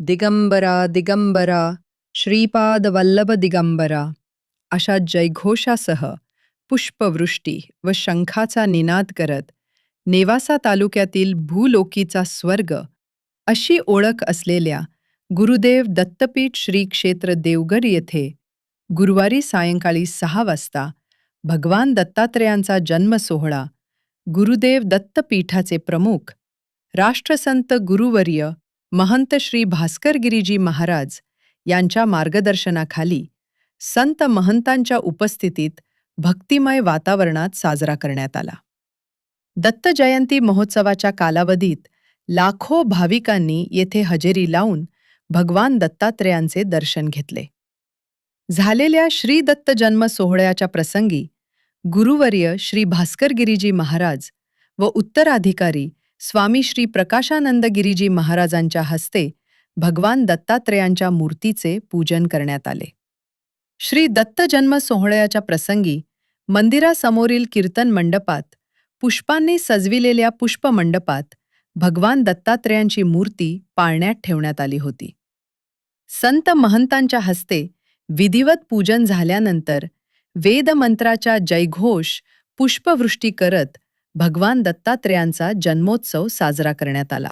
दिगंबरा दिगंबरा श्रीपाद वल्लभ दिगंबरा अशा जयघोषासह पुष्पवृष्टी व शंखाचा निनाद करत नेवासा तालुक्यातील भूलोकीचा स्वर्ग अशी ओळख असलेल्या गुरुदेव दत्तपीठ श्री क्षेत्र देवगड येथे गुरुवारी सायंकाळी सहा वाजता भगवान दत्तात्रेयांचा जन्म सोहळा गुरुदेव दत्तपीठाचे प्रमुख राष्ट्रसंत गुरुवर्य महंत श्री भास्कर गिरीजी महाराज यांच्या मार्गदर्शनाखाली संत महंतांच्या उपस्थितीत भक्तिमय वातावरणात साजरा करण्यात आला. दत्त जयंती महोत्सवाच्या कालावधीत लाखो भाविकांनी येथे हजेरी लावून भगवान दत्तात्रेयांचे दर्शन घेतले. झालेल्या श्री दत्त जन्म सोहळ्याच्या प्रसंगी गुरुवर्य श्री भास्कर गिरीजी महाराज व उत्तराधिकारी स्वामी श्री प्रकाशानंद गिरीजी महाराजांच्या हस्ते भगवान दत्तात्रेयांच्या मूर्तीचे पूजन करण्यात आले. श्री दत्त जन्म सोहळ्याच्या प्रसंगी मंदिरासमोरील कीर्तन मंडपात पुष्पांनी सजविलेल्या पुष्पमंडपात भगवान दत्तात्रेयांची मूर्ती पाळण्यात ठेवण्यात आली होती. संत महंतांच्या हस्ते विधिवत पूजन झाल्यानंतर वेदमंत्राच्या जयघोष पुष्पवृष्टी करत भगवान दत्तात्रेयांचा जन्मोत्सव साजरा करण्यात आला.